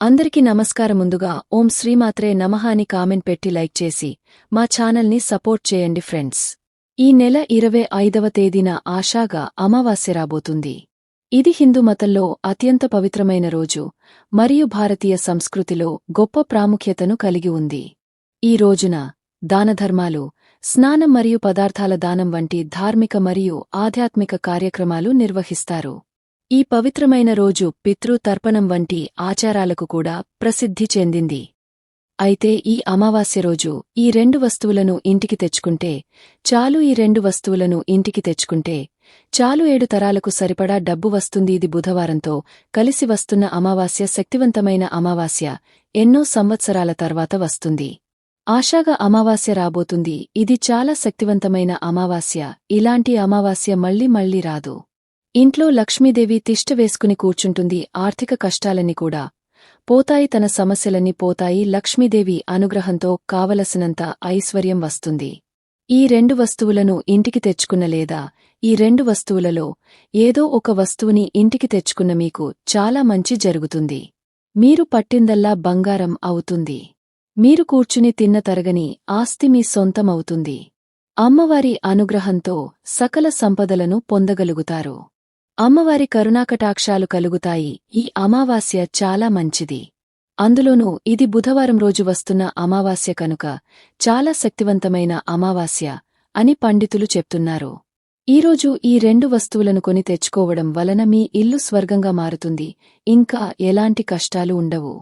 అందరికీ నమస్కారం ముందుగా ఓం శ్రీమాత్రే నమః అని కామెంట్ పెట్టి లైక్ చేసి మా ఛానల్ని సపోర్ట్ చేయండి ఫ్రెండ్స్. ఈ నెల ఇరవై ఐదవ తేదీన ఆషాగా అమావాస్య రాబోతుంది. ఇది హిందూ మతంలో అత్యంత పవిత్రమైన రోజు మరియు భారతీయ సంస్కృతిలో గొప్ప ప్రాముఖ్యతను కలిగి ఉంది. ఈ రోజున దానధర్మాలు స్నానం మరియు పదార్థాల దానం వంటి ధార్మిక మరియు ఆధ్యాత్మిక కార్యక్రమాలు నిర్వహిస్తారు. ఈ పవిత్రమైన రోజు పితృ తర్పణం వంటి ఆచారాలకు కూడా ప్రసిద్ధి చెందింది. అయితే ఈ అమావాస్య రోజు ఈ రెండు వస్తువులను ఇంటికి తెచ్చుకుంటే చాలు ఈ రెండు వస్తువులను ఇంటికి తెచ్చుకుంటే చాలు ఏడు తరాలకు సరిపడా డబ్బు వస్తుంది ఇది బుధవారంతో కలిసి వస్తున్న అమావాస్య శక్తివంతమైన అమావాస్య ఎన్నో సంవత్సరాల తర్వాత వస్తుంది. ఆశాగా అమావాస్య రాబోతుంది. ఇది చాలా శక్తివంతమైన అమావాస్య. ఇలాంటి అమావాస్య మళ్ళీ మళ్ళీ రాదు. ఇంట్లో లక్ష్మీదేవి తిష్ట వేసుకుని కూర్చుంటుంది ఆర్థిక కష్టాలన్నీ కూడా. పోతాయి తన సమస్యలన్నీ పోతాయి లక్ష్మీదేవి అనుగ్రహంతో కావలసినంత ఐశ్వర్యం వస్తుంది. ఈ రెండు వస్తువులను ఇంటికి తెచ్చుకున్న లేదా ఈ రెండు వస్తువులలో ఏదో ఒక వస్తువుని ఇంటికి తెచ్చుకున్న మీకు చాలా మంచి జరుగుతుంది. మీరు పట్టిందల్లా బంగారం అవుతుంది. మీరు కూర్చుని తిన్న తరగని ఆస్తి మీ సొంతమవుతుంది అమ్మవారి అనుగ్రహంతో సకల సంపదలను పొందగలుగుతారు. అమ్మవారి కరుణాకటాక్షాలు కలుగుతాయి. ఈ అమావాస్య చాలా మంచిది. అందులోనూ ఇది బుధవారం రోజు వస్తున్న అమావాస్య కనుక చాలా శక్తివంతమైన అమావాస్య అని పండితులు చెప్తున్నారు. ఈరోజు ఈ రెండు వస్తువులను కొని తెచ్చుకోవడం వలన మీ ఇల్లు స్వర్గంగా మారుతుంది. ఇంకా ఎలాంటి కష్టాలు ఉండవు.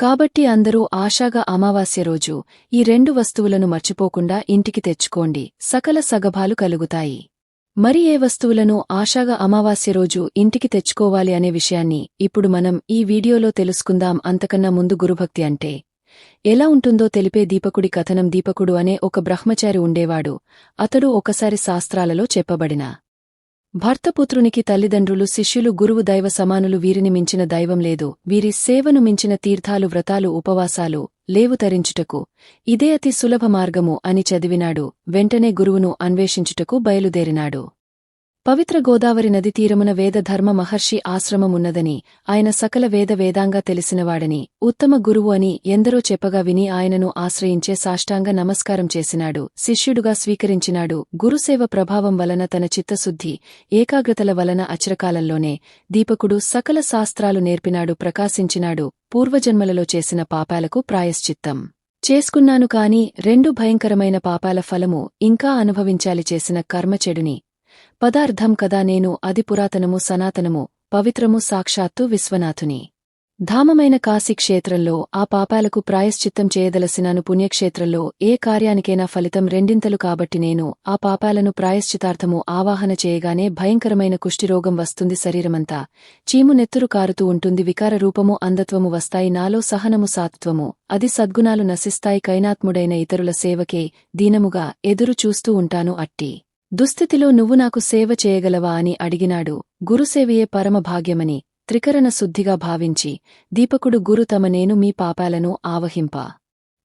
కాబట్టి అందరూ ఆశాగా అమావాస్య రోజు ఈ రెండు వస్తువులను మర్చిపోకుండా ఇంటికి తెచ్చుకోండి. సకల సగభాలు కలుగుతాయి. మరి ఏ వస్తువులను ఆశాగా అమావాస్య రోజు ఇంటికి తెచ్చుకోవాలి అనే విషయాన్ని ఇప్పుడు మనం ఈ వీడియోలో తెలుసుకుందాం. అంతకన్నా ముందు గురుభక్తి అంటే ఎలా ఉంటుందో తెలిపే దీపకుడి కథనం దీపకుడు అనే ఒక బ్రహ్మచారి ఉండేవాడు. అతడు ఒకసారి శాస్త్రాలలో చెప్పబడిన భర్తపుత్రునికి తల్లిదండ్రులు శిష్యులు గురువు దైవ సమానులు వీరిని మించిన దైవం లేదు. వీరి సేవను మించిన తీర్థాలు వ్రతాలు ఉపవాసాలు లేవు తరించుటకు. ఇదే అతి సులభ మార్గము అని చదివినాడు. వెంటనే గురువును అన్వేషించుటకు బయలుదేరినాడు. పవిత్ర గోదావరి నది తీరమున వేదధర్మ మహర్షి ఆశ్రమమున్నదని ఆయన సకల వేద వేదాంగా తెలిసినవాడని ఉత్తమ గురువు అని ఎందరో చెప్పగా విని ఆయనను ఆశ్రయించే సాష్టాంగ నమస్కారం చేసినాడు శిష్యుడుగా స్వీకరించినాడు. గురుసేవ ప్రభావం వలన తన చిత్తశుద్ధి ఏకాగ్రతల వలన అచరకాలంలోనే దీపకుడు సకల శాస్త్రాలు నేర్పినాడు ప్రకాశించినాడు పూర్వజన్మలలో చేసిన పాపాలకు ప్రాయశ్చిత్తం. చేసుకున్నాను కాని రెండు భయంకరమైన పాపాల ఫలము ఇంకా అనుభవించాలి చేసిన కర్మచెడుని పదార్థం కదా నేను అది పురాతనము సనాతనము పవిత్రము సాక్షాత్తు విశ్వనాథుని. ధామమైన కాశీ క్షేత్రంలో ఆ పాపాలకు ప్రాయశ్చిత్తం చేయదలసినాను పుణ్యక్షేత్రంలో ఏ కార్యానికైనా ఫలితం రెండింతలు కాబట్టి నేను ఆ పాపాలను ప్రాయశ్చితార్థము ఆవాహన చేయగానే భయంకరమైన కుష్టిరోగం వస్తుంది శరీరమంతా. చీము నెత్తురు కారుతూ ఉంటుంది వికార రూపము అంధత్వము వస్తాయి నాలో సహనము సాత్వము. అది సద్గుణాలు నశిస్తాయి కైనాత్ముడైన ఇతరుల సేవకే దీనముగా ఎదురు చూస్తూ ఉంటాను అట్టి. దుస్థితిలో నువ్వు నాకు సేవ చేయగలవా అని అడిగినాడు. గురుసేవయే పరమభాగ్యమని త్రికరణ శుద్ధిగా భావించి దీపకుడు గురు తమ నేను మీ పాపాలను ఆవహింప.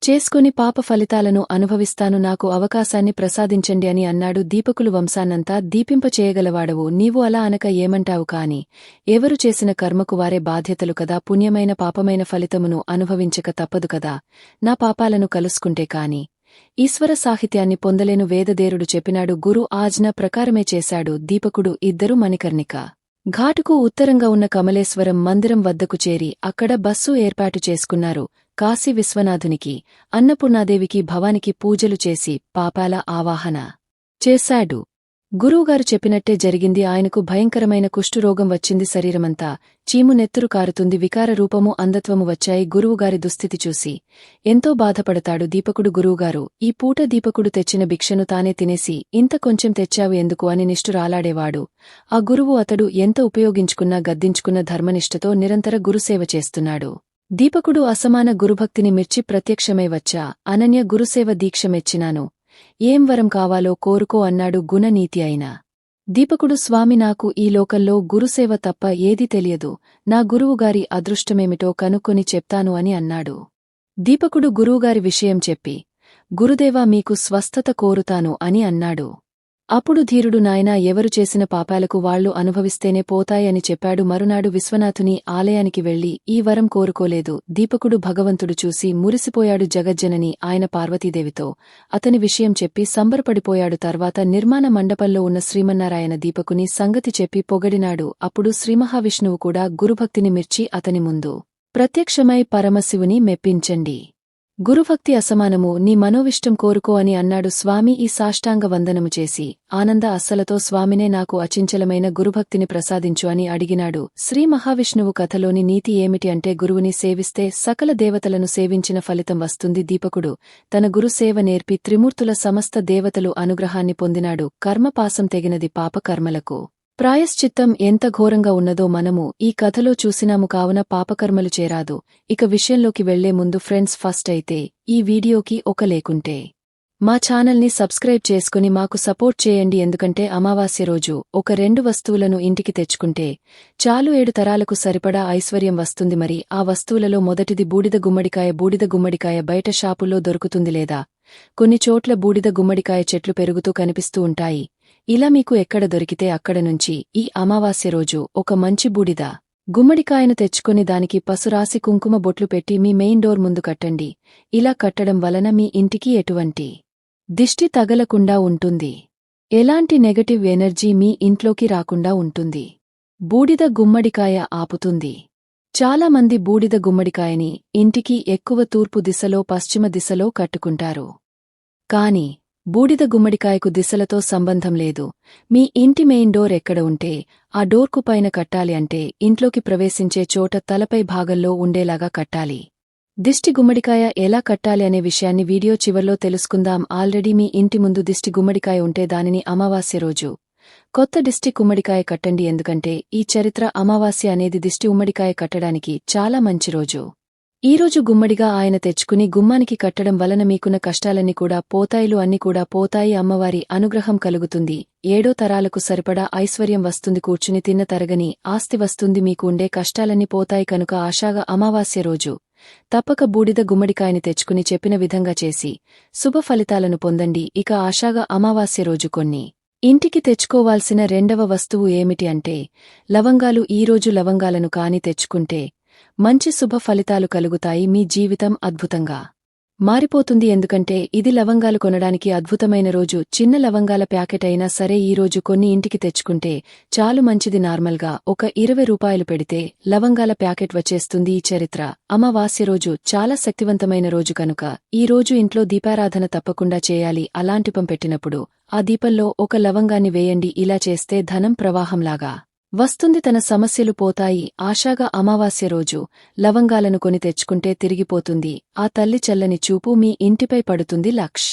చేసుకుని పాప ఫలితాలను అనుభవిస్తాను నాకు అవకాశాన్ని ప్రసాదించండి అని అన్నాడు దీపకులు వంశాన్నంతా దీపింపచేయగలవాడవు నీవు అలా అనక ఏమంటావు కాని ఎవరు చేసిన కర్మకు వారే బాధ్యతలు కదా పుణ్యమైన పాపమైన ఫలితమును అనుభవించక తప్పదు కదా నా పాపాలను కలుసుకుంటే కాని. ఈశ్వర సాహిత్యాన్ని పొందలేను వేదదేరుడు చెప్పినాడు గురు ఆజ్ఞ ప్రకారమే చేశాడు దీపకుడు ఇద్దరు మణికర్ణిక. ఘాటుకు ఉత్తరంగా ఉన్న కమలేశ్వరం మందిరం వద్దకు చేరి అక్కడ బస్సు ఏర్పాటు చేసుకున్నారు కాశీ విశ్వనాథునికి అన్నపూర్ణాదేవికి భవానికి పూజలు చేసి పాపాల ఆవాహన చేశాడు. గురువుగారు చెప్పినట్టే జరిగింది. ఆయనకు భయంకరమైన కుష్ఠురోగం వచ్చింది శరీరమంతా. చీము నెత్తురు కారుతుంది. వికార రూపము అందత్వము వచ్చాయి. గురువుగారి దుస్థితి చూసి ఎంతో బాధపడతాడు దీపకుడు గురువుగారు. ఈ పూట దీపకుడు తెచ్చిన భిక్షను తానే తినేసి ఇంత కొంచెం తెచ్చావు ఎందుకు? అని నిష్ఠురాలాడేవాడు. ఆ గురువు అతడు ఎంత ఉపయోగించుకున్నా గద్దించుకున్న ధర్మనిష్టతో నిరంతర గురుసేవ చేస్తున్నాడు. దీపకుడు అసమాన గురుభక్తిని మిర్చి ప్రత్యక్షమై వచ్చా. అనన్య గురుసేవ దీక్ష మెచ్చినాను. ఏం వరం కావాలో కోరుకో అన్నాడు గుణనీతి అయినా. దీపకుడు స్వామి నాకు ఈ లోకంలో గురుసేవ తప్ప ఏది తెలియదు నా గురువుగారి అదృష్టమేమిటో కనుక్కొని చెప్తాను అని అన్నాడు. దీపకుడు గురువుగారి విషయం చెప్పి గురుదేవా మీకు స్వస్థత కోరుతాను అని అన్నాడు. అప్పుడు ధీరుడు నాయనా ఎవరు చేసిన పాపాలకు వాళ్ళు అనుభవిస్తేనే పోతాయని చెప్పాడు. మరునాడు విశ్వనాథుని ఆలయానికి వెళ్ళి ఈ వరం కోరుకోలేదు. దీపకుడు భగవంతుడు చూసి మురిసిపోయాడు జగజ్జనని ఆయన పార్వతీదేవితో. అతని విషయం చెప్పి సంబరపడిపోయాడు. తర్వాత నిర్మాణ మండపంలో ఉన్న శ్రీమన్నారాయణ దీపకుని సంగతి చెప్పి పొగడినాడు. అప్పుడు శ్రీమహావిష్ణువు కూడా గురుభక్తిని మిర్చి అతని ముందు ప్రత్యక్షమై పరమశివుని మెప్పించండి. గురుభక్తి అసమానము నీ మనోవిష్టం కోరుకో అని అన్నాడు స్వామి ఈ సాష్టాంగ వందనము చేసి. ఆనంద అస్సలతో స్వామినే నాకు అచించలమైన గురుభక్తిని ప్రసాదించు అని అడిగినాడు. శ్రీ మహావిష్ణువు కథలోని నీతి ఏమిటి అంటే గురువుని సేవిస్తే సకల దేవతలను సేవించిన ఫలితం వస్తుంది దీపకుడు. తన గురుసేవ నేర్పి త్రిమూర్తుల సమస్త దేవతలు అనుగ్రహాన్ని పొందినాడు. కర్మపాసం తెగినది పాపకర్మలకు ప్రాయశ్చిత్తం ఎంత ఘోరంగా ఉన్నదో మనము ఈ కథలో చూసినాము కావున పాపకర్మలు చేరాదు. ఇక విషయంలోకి వెళ్ళే ముందు ఫ్రెండ్స్ ఫస్ట్ అయితే ఈ వీడియోకి ఒక లేకుంటే. మా ఛానల్ని సబ్స్క్రైబ్ చేసుకుని మాకు సపోర్ట్ చేయండి ఎందుకంటే అమావాస్య రోజు ఒక రెండు వస్తువులను ఇంటికి తెచ్చుకుంటే చాలు ఏడు తరాలకు సరిపడా ఐశ్వర్యం వస్తుంది మరి ఆ వస్తువులలో మొదటిది బూడిద గుమ్మడికాయ బూడిద గుమ్మడికాయ బయట షాపుల్లో దొరుకుతుంది లేదా? కొన్ని చోట్ల బూడిద గుమ్మడికాయ చెట్లు పెరుగుతూ కనిపిస్తూ ఉంటాయి. ఇలా మీకు ఎక్కడ దొరికితే అక్కడ నుంచి ఈ అమావాస్య రోజు ఒక మంచి బూడిద గుమ్మడికాయను తెచ్చుకొని దానికి పసురాసి కుంకుమ బొట్లు పెట్టి మీ మెయిన్ డోర్ ముందు కట్టండి. ఇలా కట్టడం వలన మీ ఇంటికి ఎటువంటి దిష్టి తగలకుండా ఉంటుంది. ఎలాంటి నెగటివ్ ఎనర్జీ మీ ఇంట్లోకి రాకుండా ఉంటుంది. బూడిద గుమ్మడికాయ ఆపుతుంది. చాలామంది బూడిద గుమ్మడికాయని ఇంటికి ఎక్కువ తూర్పు దిశలో పశ్చిమ దిశలో కట్టుకుంటారు. కాని బూడిద గుమ్మడికాయకు దిశలతో సంబంధం లేదు. మీ ఇంటి మెయిన్ డోర్ ఎక్కడ ఉంటే ఆ డోర్కు పైన కట్టాలి అంటే ఇంట్లోకి ప్రవేశించే చోట తలపై భాగంలో ఉండేలాగా కట్టాలి. దిష్టి గుమ్మడికాయ ఎలా కట్టాలి అనే విషయాన్ని వీడియో చివర్లో తెలుసుకుందాం. ఆల్రెడీ మీ ఇంటి ముందు దిష్టి గుమ్మడికాయ ఉంటే దానిని అమావాస్య రోజు. కొత్త దిష్టి గుమ్మడికాయ కట్టండి ఎందుకంటే ఈ చరిత్ర అమావాస్య అనేది దిష్టి ఉమ్మడికాయ కట్టడానికి చాలా మంచి రోజు. ఈరోజు గుమ్మడిగా ఆయన తెచ్చుకుని గుమ్మానికి కట్టడం వలన మీకున్న కష్టాలన్నీ కూడా పోతాయిలు అన్ని కూడా పోతాయి అమ్మవారి అనుగ్రహం కలుగుతుంది. ఏడో తరాలకు సరిపడా ఐశ్వర్యం వస్తుంది కూర్చుని తిన్న తరగని ఆస్తి వస్తుంది మీకు ఉండే కష్టాలన్నీ పోతాయి కనుక ఆశాగా అమావాస్య రోజు. తప్పక బూడిద గుమ్మడికాయని తెచ్చుకుని చెప్పిన విధంగా చేసి శుభ ఫలితాలను పొందండి. ఇక ఆశాగా అమావాస్య రోజు కొన్ని. ఇంటికి తెచ్చుకోవాల్సిన రెండవ వస్తువు ఏమిటి అంటే లవంగాలు. ఈరోజు లవంగాలను కాని తెచ్చుకుంటే మంచి శుభ ఫలితాలు కలుగుతాయి మీ జీవితం అద్భుతంగా. మారిపోతుంది ఎందుకంటే ఇది లవంగాలు కొనడానికి అద్భుతమైన రోజు చిన్న లవంగాల ప్యాకెట్ అయినా సరే ఈ రోజు కొన్ని ఇంటికి తెచ్చుకుంటే చాలు మంచిది నార్మల్గా. ఒక ఇరవై రూపాయలు పెడితే లవంగాల ప్యాకెట్ వచ్చేస్తుంది ఈ చరిత్ర. అమావాస్య రోజు చాలా శక్తివంతమైన రోజు కనుక ఈ రోజు ఇంట్లో దీపారాధన తప్పకుండా చేయాలి అలాంటిపం పెట్టినప్పుడు ఆ దీపంలో ఒక లవంగాన్ని వేయండి ఇలా చేస్తే ధనం ప్రవాహంలాగా. వస్తుంది తన సమస్యలు పోతాయి. ఆశాగా అమావాస్య రోజు లవంగాలను కొని తెచ్చుకుంటే తిరిగిపోతుంది. ఆ తల్లి చల్లని చూపు మీ ఇంటిపై పడుతుంది లక్ష్.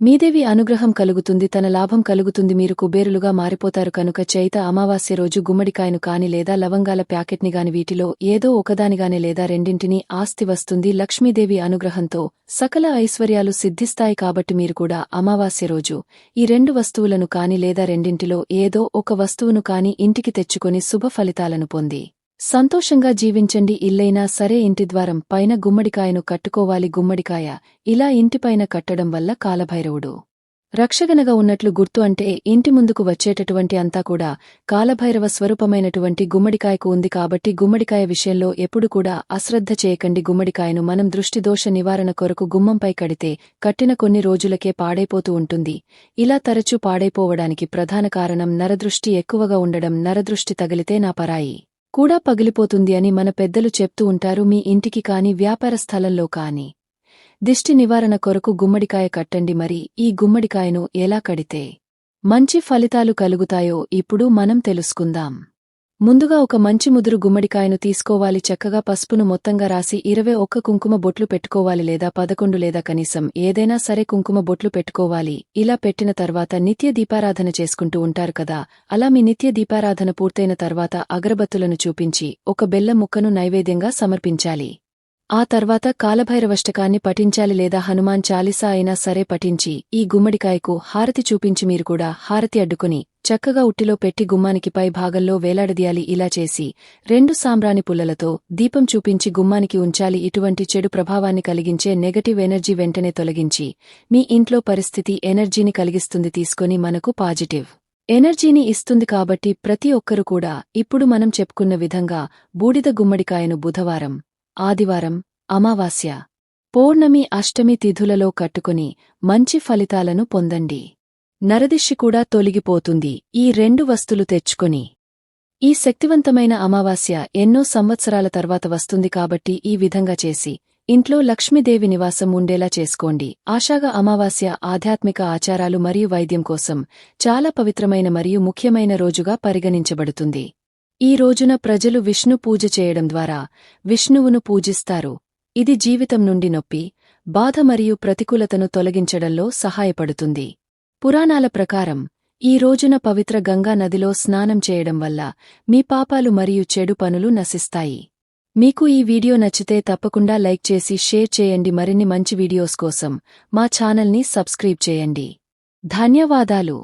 మీదేవి అనుగ్రహం కలుగుతుంది తన లాభం కలుగుతుంది మీరు కుబేరులుగా మారిపోతారు కనుక చైత అమావాస్య రోజు గుమ్మడికాయను కాని లేదా లవంగాల ప్యాకెట్ని గాని వీటిలో ఏదో ఒకదానిగాని లేదా రెండింటినీ ఆస్తి వస్తుంది. లక్ష్మీదేవి అనుగ్రహంతో సకల ఐశ్వర్యాలు సిద్ధిస్తాయి కాబట్టి మీరు కూడా అమావాస్య రోజు ఈ రెండు వస్తువులను కాని లేదా రెండింటిలో ఏదో ఒక వస్తువును కాని ఇంటికి తెచ్చుకొని శుభ ఫలితాలను పొంది. సంతోషంగా జీవించండి ఇల్లైనా సరే ఇంటి ద్వారం పైన గుమ్మడికాయను కట్టుకోవాలి గుమ్మడికాయ. ఇలా ఇంటిపైన కట్టడం వల్ల కాలభైరవుడు. రక్షగనగా ఉన్నట్లు గుర్తు అంటే ఇంటి ముందుకు వచ్చేటటువంటి అంతా కూడా కాలభైరవ స్వరూపమైనటువంటి గుమ్మడికాయకు ఉంది కాబట్టి గుమ్మడికాయ విషయంలో ఎప్పుడు కూడా అశ్రద్ధ చేయకండి. గుమ్మడికాయను మనం దృష్టిదోష నివారణ కొరకు గుమ్మంపై కడితే కట్టిన కొన్ని రోజులకే పాడైపోతూ ఉంటుంది. ఇలా తరచూ పాడైపోవడానికి ప్రధాన కారణం నరదృష్టి ఎక్కువగా ఉండడం. నరదృష్టి తగిలితే నా పరాయి. కూడా పగిలిపోతుంది అని మన పెద్దలు చెప్తూ ఉంటారు మీ ఇంటికి కాని వ్యాపార స్థలంలో కాని. దిష్టి నివారణ కొరకు గుమ్మడికాయ కట్టండి మరి ఈ గుమ్మడికాయను ఎలా కడితే మంచి ఫలితాలు కలుగుతాయో ఇప్పుడు మనం తెలుసుకుందాం. ముందుగా ఒక మంచి ముదురు గుమ్మడికాయను తీసుకోవాలి. చక్కగా పసుపును మొత్తంగా రాసి ఇరవై ఒక్క కుంకుమ బొట్లు పెట్టుకోవాలి లేదా పదకొండు లేదా కనీసం ఏదైనా సరే కుంకుమ బొట్లు పెట్టుకోవాలి. ఇలా పెట్టిన తర్వాత నిత్య దీపారాధన చేసుకుంటూ ఉంటారు కదా. అలా మీ నిత్య దీపారాధన పూర్తయిన తర్వాత అగరబత్తులను చూపించి ఒక బెల్ల ముక్కను నైవేద్యంగా సమర్పించాలి. ఆ తర్వాత కాలభైరవష్టకాన్ని పఠించాలి లేదా హనుమాన్ చాలీసా అయినా సరే పఠించి ఈ గుమ్మడికాయకు హారతి చూపించి మీరు కూడా హారతి అడ్డుకుని చక్కగా ఉట్టిలో పెట్టి గుమ్మానికి పై భాగంలో వేలాడదీయాలి ఇలా చేసి రెండు సాంబ్రాణి పుల్లలతో దీపం చూపించి గుమ్మానికి ఉంచాలి ఇటువంటి చెడు ప్రభావాన్ని కలిగించే నెగటివ్ ఎనర్జీ వెంటనే తొలగించి మీ ఇంట్లో పరిస్థితి ఎనర్జీని కలిగిస్తుంది తీసుకొని మనకు పాజిటివ్ ఎనర్జీని ఇస్తుంది కాబట్టి ప్రతి ఒక్కరు కూడా ఇప్పుడు మనం చెప్పుకున్న విధంగా బూడిద గుమ్మడికాయను బుధవారం ఆదివారం అమావాస్య పౌర్ణమి అష్టమి తిథులలో కట్టుకుని మంచి ఫలితాలను పొందండి. నరదిష్టి కూడా తొలగిపోతుంది. ఈ రెండు వస్తులు తెచ్చుకొని. ఈ శక్తివంతమైన అమావాస్య ఎన్నో సంవత్సరాల తర్వాత వస్తుంది కాబట్టి ఈ విధంగా చేసి ఇంట్లో లక్ష్మీదేవి నివాసం ఉండేలా చేసుకోండి. ఆషాగా అమావాస్య ఆధ్యాత్మిక ఆచారాలు మరియు వైద్యం కోసం చాలా పవిత్రమైన మరియు ముఖ్యమైన రోజుగా పరిగణించబడుతుంది. ఈ రోజున ప్రజలు విష్ణు పూజ చేయడం ద్వారా విష్ణువును పూజిస్తారు. ఇది జీవితం నుండి నొప్పి బాధ మరియు ప్రతికూలతను తొలగించడంలో సహాయపడుతుంది. పురాణాల ప్రకారం ఈ రోజున పవిత్ర గంగా నదిలో స్నానం చేయడం వల్ల మీ పాపాలు మరియు చెడు పనులు నశిస్తాయి. మీకు ఈ వీడియో నచ్చితే తప్పకుండా లైక్ చేసి షేర్ చేయండి. మరిన్ని మంచి వీడియోస్ కోసం మా ఛానల్ని సబ్స్క్రైబ్ చేయండి. ధన్యవాదాలు.